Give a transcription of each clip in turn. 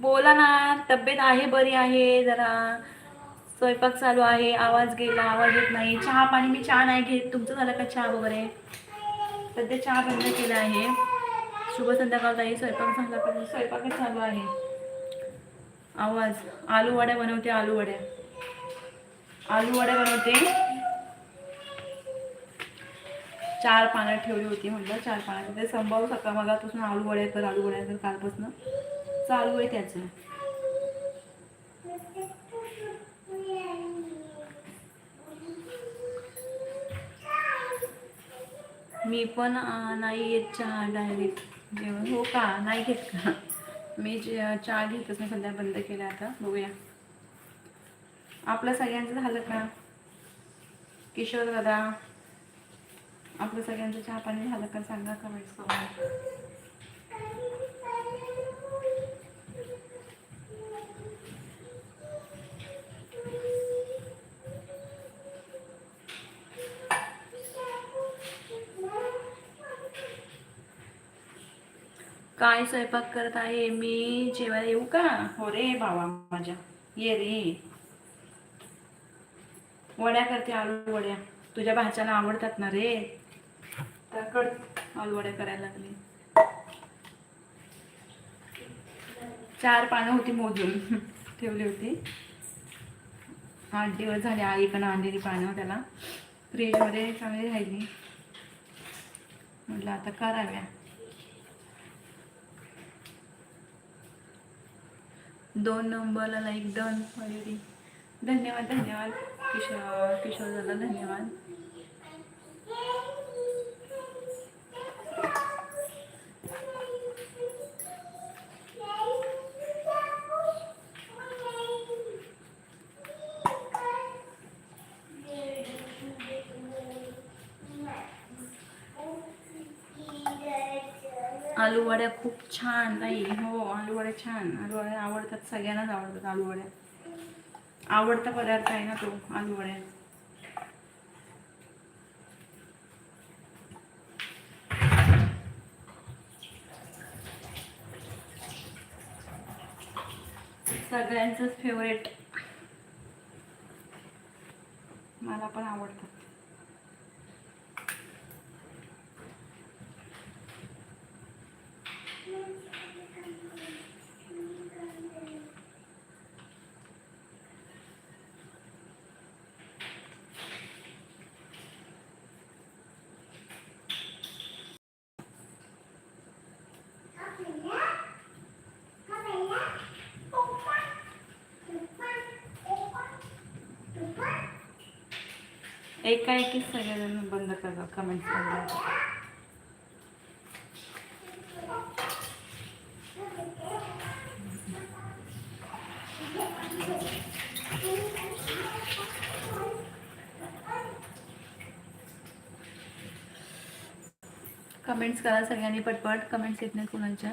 बोला ना तब्येत आहे बरी आहे जरा स्वयंपाक चालू आहे आवाज गेला आवाज येत नाही. चहा पाणी मी चहा नाही घेत. तुमचं झालं का चहा वगैरे? सध्या चहा बंद केला आहे. शुभ संध्याकाळ ताई स्वयंपाक झाला पण स्वयंपाकच चालू आहे. आवाज. आलू वड्या बनवते आलू वड्या आलू वड्या बनवते. चार पानं ठेवली होती म्हटलं. चार पानं. ते संभाव सकाळ मगापासून आलू वड्या कर आलू वड्या कर कालपासून. चालू आहे त्याचं. मी पण नाही येत चहा डायरेक्ट जेवण. हो का? नाही घेत का? मी चहा घेतच नाही. सध्या बंद केला आता. बघूया. आपलं सगळ्यांचं झालं का? किशोर दादा आपलं सगळ्यांचं चहा पाणी झालं का? सांगा कमेंट्स करून. काय स्वयंपाक करत आहे? मी जेवायला येऊ का? हो रे बाबा माझ्या ये रे. वड्या करते आलू वड्या. तुझ्या भाच्याला आवडतात ना रे. तर कड आलू वड्या करायला लागली. चार पानं होती मोजून. ठेवली होती. आठ दिवस झाले आईकडं आणलेली पानं त्याला. फ्रीजमध्ये चांगली राहिली. म्हटलं आता कराव्या. दोन नंबरला लाईक डन ऑलरेडी धन्यवाद धन्यवाद. किशोर किशोर दादा धन्यवाद. आलू वड्या खूप छान नाही हो आलू वड्या छान. आलू वड्या आवडतात सगळ्यांनाच आवडतात आलू वड्या आवडता पदार्थ आहे ना तो आलू वड्या सगळ्यांचंच फेवरेट मला पण आवडतात एकाएकीच सगळेजण बंद करा कमेंट्स करा कमेंट्स करा सगळ्यांनी पटपट. कमेंट्स येत नाही कुणाच्या.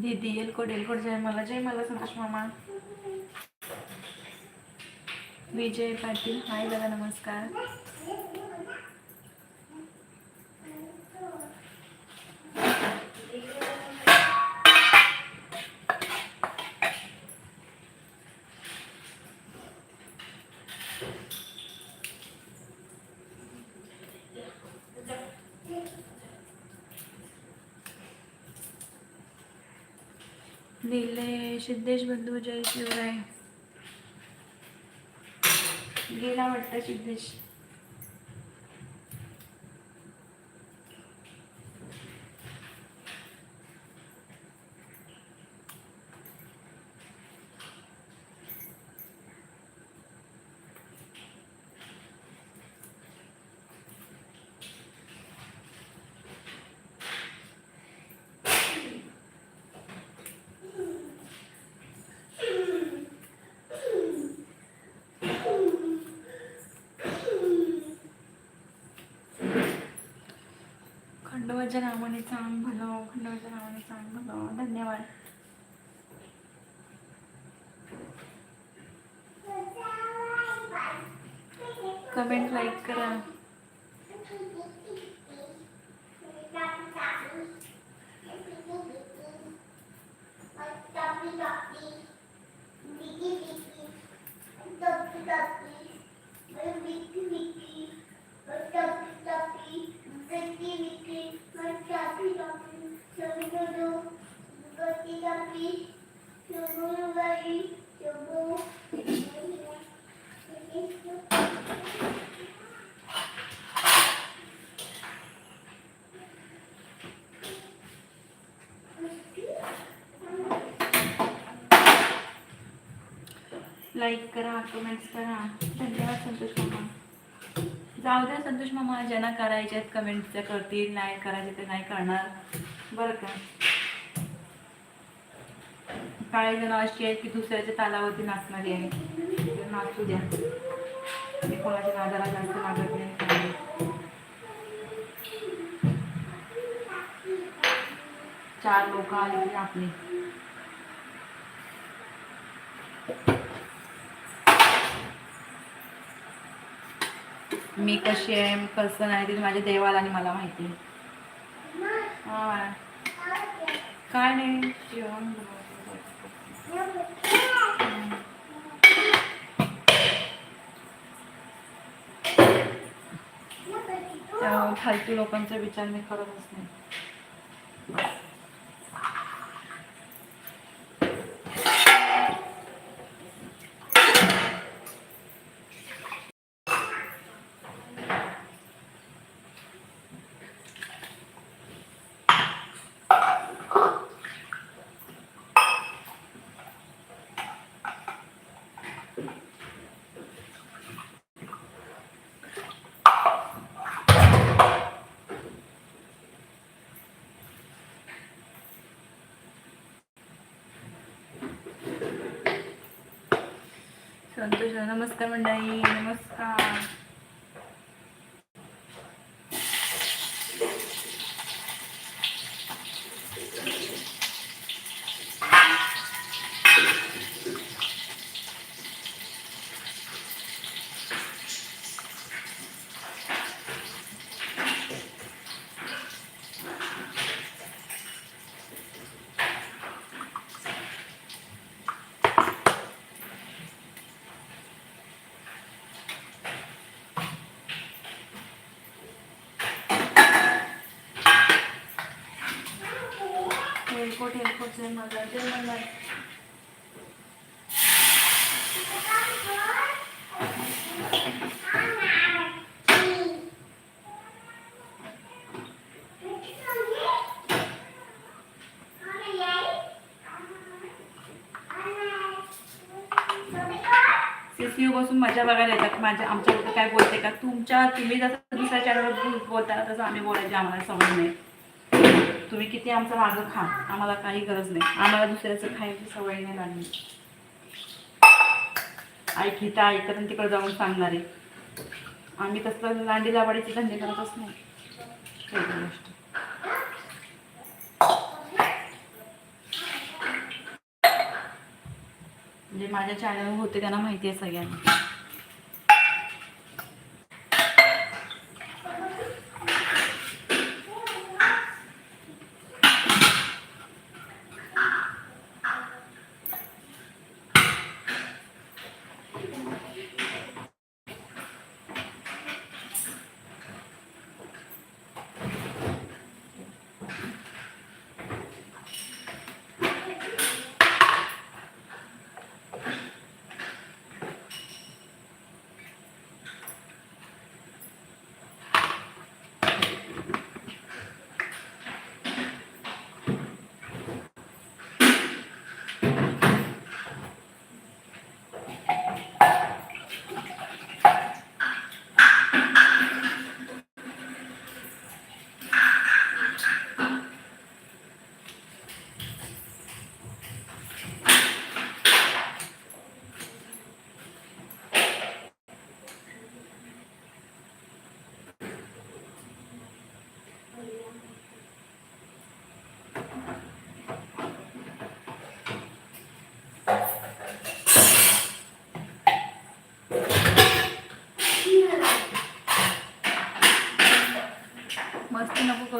दीदी एलकोट एलकोट जय मला जय मला संतोष मामा. विजय पाटील हाय दादा नमस्कार. दिले सिद्धेश बंधू जय शिवराय. गेला वाटतं सिद्धेश. खंडोबाच्या नावाने चांग भलो खंडोबाच्या नावाने चांग भलो धन्यवाद. कमेंट लाईक करा. लाईक करा कमेंट्स करा. धन्यवाद संतोष मामा. जाऊ द्या संतोष मामा ज्यांना करायचे आहेत कमेंट्स त्या करतील नाही करायचे ते नाही करणार. बरं का? काही जण अशी आहेत की दुसऱ्याच्या तालावरती नाचणारी आहे नाचू द्या. कोणाच्या नादाला जास्त लागत नाही. चार लोक आली की आपली मी कशी आहे कसं नाही ते माझ्या देवाला आणि मला माहिती. हा काय नाही जेवण फालतू लोकांचा विचार मी करतच नाही. संतोष नमस्कार मंडळी नमस्कार. जय मला जय सीसीयू बसून मजा बघायला येतात. माझ्या आमच्याबद्दल काय बोलते का? तुमच्या तुम्ही जसं दुसऱ्या चॅनलवर बोलता तसं आम्ही बोलायचे आम्हाला समज नाही. तुम्ही किती आमचं मागं खा. आम्हाला काही गरज नाही. आम्हाला दुसऱ्याचं खायची सवय नाही लागली. ऐक हिता ऐकत तिकडे जाऊन आहे. आम्ही कसलं लांडी लावाडीचे धंदे करतच नाही गोष्ट. म्हणजे माझ्या चॅनल होते त्यांना माहिती आहे सगळ्यांना.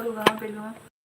perdón, perdón.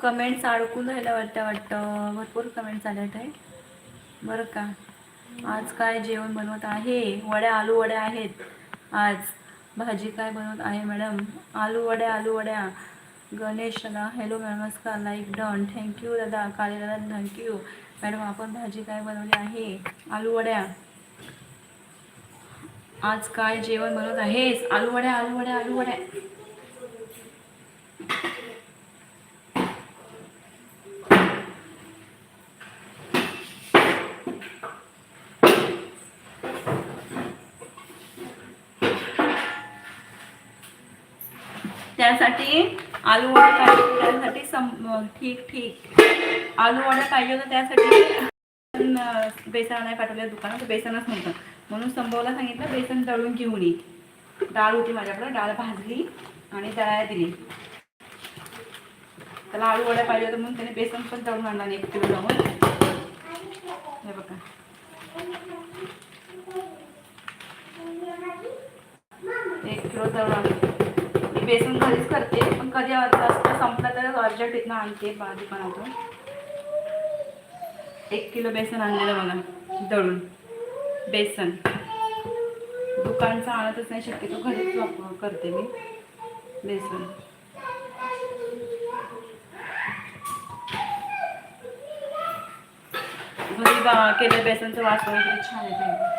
कमेंट्स अडकून राहिल्या वाटतं वाटतं. भरपूर कमेंट्स आल्यात आहे. बरं का? आज काय जेवण बनवत आहे? वड्या आलू वड्या आहेत. आज भाजी काय बनवत आहे मॅडम आलू वड्या आलू वड्या. गणेश दादा हॅलो नमस्कार. लाईक डन थँक्यू दादा. काली दादा थँक्यू मॅडम आपण भाजी काय बनवली आहे? आलू वड्या. आज काय जेवण बनवत आहेस? आलू वड्या आलू वड्या आलू वड्या त्यासाठी आलू वडा पाहिजे त्यासाठी सम ठीक ठीक. आलू वडा पाहिजे होता त्यासाठी बेसन नाही पाठवलं दुकानात बेसनच नव्हतं म्हणून संभवला सांगितलं बेसन दळून घेऊन ये. डाळ होती माझ्याकडं डाळ भाजली आणि दळायला दिली. त्याला आलू वड्या पाहिजे होतं म्हणून त्याने बेसन पण दळून आणला एक किलो जाऊन हे बघा. एक किलो दळून आणलं. बेसन घरीच करते पण कधी जास्त संपला तर अर्जंट इथनं आणते बा दुकानातून एक किलो बेसन आणलेलं बघा दळून. बेसन. दुकानचं आणतच नाही शक्यतो घरीच वापर करते मी बेसन. घरी बा केलं बेसनचं वास वगैरे छान येते